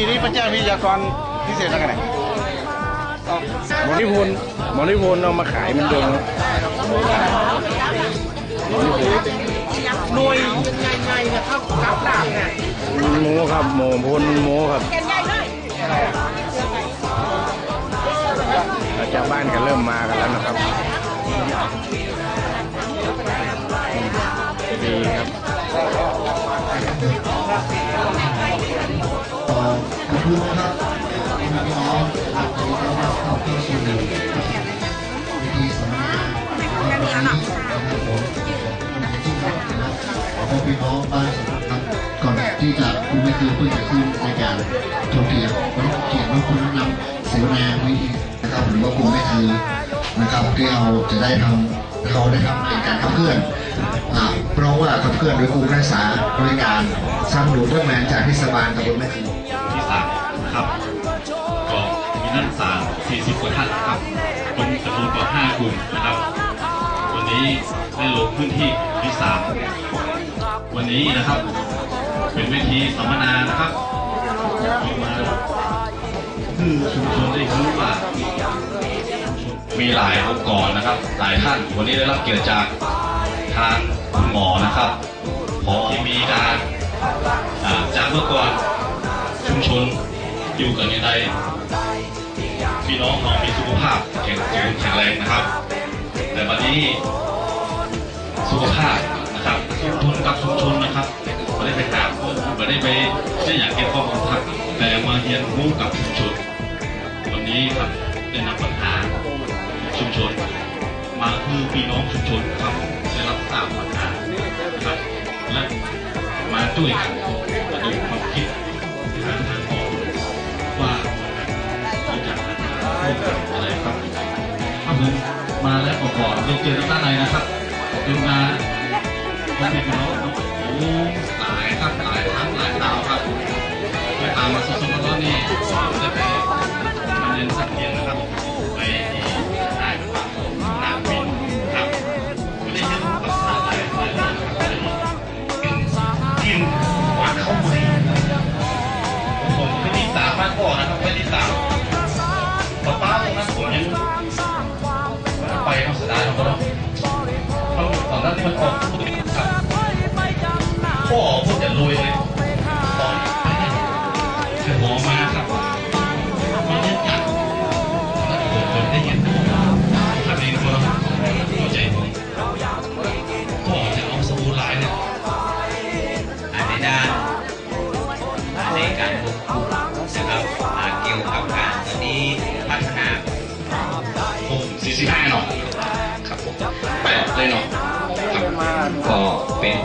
ทีนี้พระเจ้าวิทยากรพิเศษแล้วกันไหนหมอนิพนธ์หมอนิพนธ์เอามาขายเหมันเดิมครับหมอนิพนธ์หน่วยยังไงๆนะครับกับดาบเนี่ยโมครับโมพลโมครับชาวบ้านก็เริ่มมากันแล้วนะครับดีครับ พี่น้องครับขอต้อนรับเข้าสู่วิธีสัมมนาครับผมขอพี่น้องบ้านก่อนที่จะคุณไม่คือเพื่อจะขึ้นในการถกเถียงวันเขียนว่าคุณนำเสวนาวิธีนะครับหรือว่าคุณไม่คือนะครับที่เราจะได้ทำเขาได้ทำเป็นการขับเคลื่อนเพราะว่าขับเคลื่อนโดยกลุ่มนักศึกษาบริการสนับสนุนเรื่องงานจากเทศบาลตำบลแม่คือ มีนักศึกษา 40 กว่าท่านนะครับเป็นจำนวนกว่า 5 กลุ่มนะครับ วันนี้ได้ลงพื้นที่ที่สามวันนี้นะครับ เป็นเวทีสัมมนานะครับเอามาคือชุมชนได้รู้ว่ามีหลายองค์กรนะครับ หลายท่าน วันนี้ได้รับเกียรติจากทางคุณหมอนะครับขอที่มีการจากเมื่อก่อนชุมชน อยู่กันในใดพี่น้องเรามีสุขภาพแข็งแรงแข็งแรงนะครับ แต่วันนี้สุขภาพนะครับชุมชนกับชุมชนนะครับไม่ได้ไปหาคนไม่ได้ไปไม่อยากเก็บข้อมูลทักแต่มาเรียนรู้กับชุมชนวันนี้ครับได้นำปัญหาชุมชน มาคือพี่น้องชุมชนครับได้รับทราบปัญหาครับและมาด้วยกัน มาและก็ก่อนเรียนเจอด้านในนะครับจนมาวันนี้เราโอ้หลายครับหลายครั้งหลายคราวครับไปตามมาสดๆร้อนๆนี่จะไปมาเรียนสักเรียนนะครับ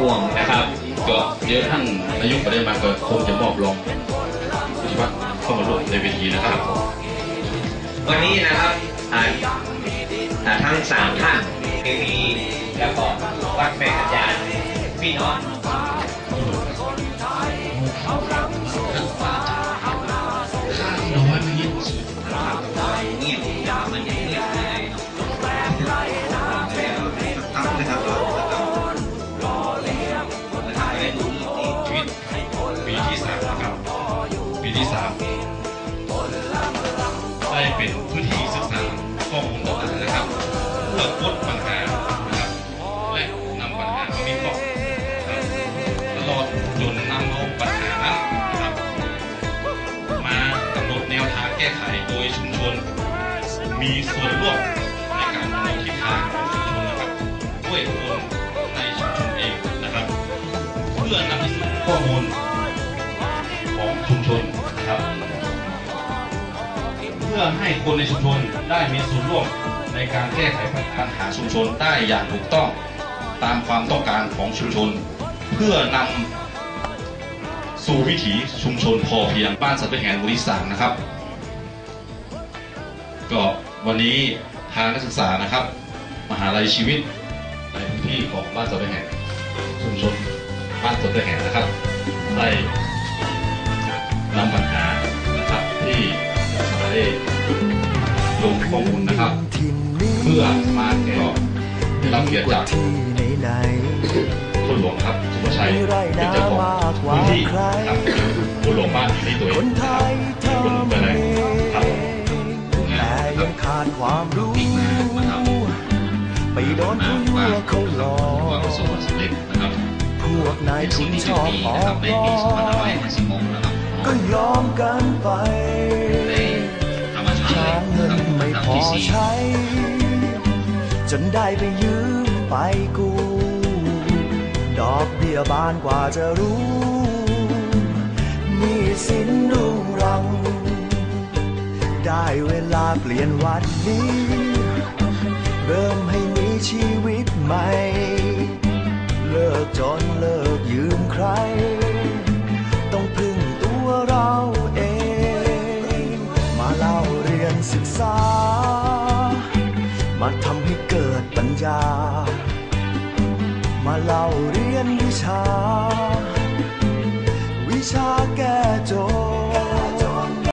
ห่วงนะครับ ก็เดี๋ยวท่านนายกประเด็นมาก็คงจะมอบรองผู้ที่ว่าเข้ามาร่วมในเวทีนะครับ วันนี้นะครับทั้งสามท่านมีแล้วก็วัดแม่อาจารย์พี่น้อง พื่อนำไปสู่ข้อมูลของชุมชนนะครับ เพื่อให้คนในชุมชนได้มีส่วนร่วมในการแก้ไขปัญหาชุมชนได้อย่างถูกต้องตามความต้องการของชุมชน เพื่อนำสู่วิถีชุมชนพอเพียงบ้านสัตว์แห่งหมู่ที่สามนะครับ ก็วันนี้ทางนักศึกษานะครับ มหาลัยชีวิตในพื้นที่ของบ้านสัตว์แห่งชุมชน บ้านสัตว์แห่งนะครับ ได้นำปัญหานะครับที่นักศึกษาได้ลงข้อมูลนะครับ เพื่อมาแก้ได้รับเกียรติจากคนหลวงครับสุภชัยเป็นเจ้าของพื้นที่ครับคนหลวงบ้านในตัวเองนะครับคนก็เลยทำงานนะครับขาดความรู้อีกมามาทำไปโดนมาผู้ว่าว่าเขาหลอว่าก พวกนายทุสิ่งนชอบออกร้อน2556นะครับก็ยอมกันไปหาเงินไม่พอใช้ จนได้ไปยืมไปกู้ ดอกเบี้ยบานกว่าจะรู้นี่สินรุงรัง ได้เวลาเปลี่ยนวันนี้ เริ่มให้มีชีวิตใหม่ มา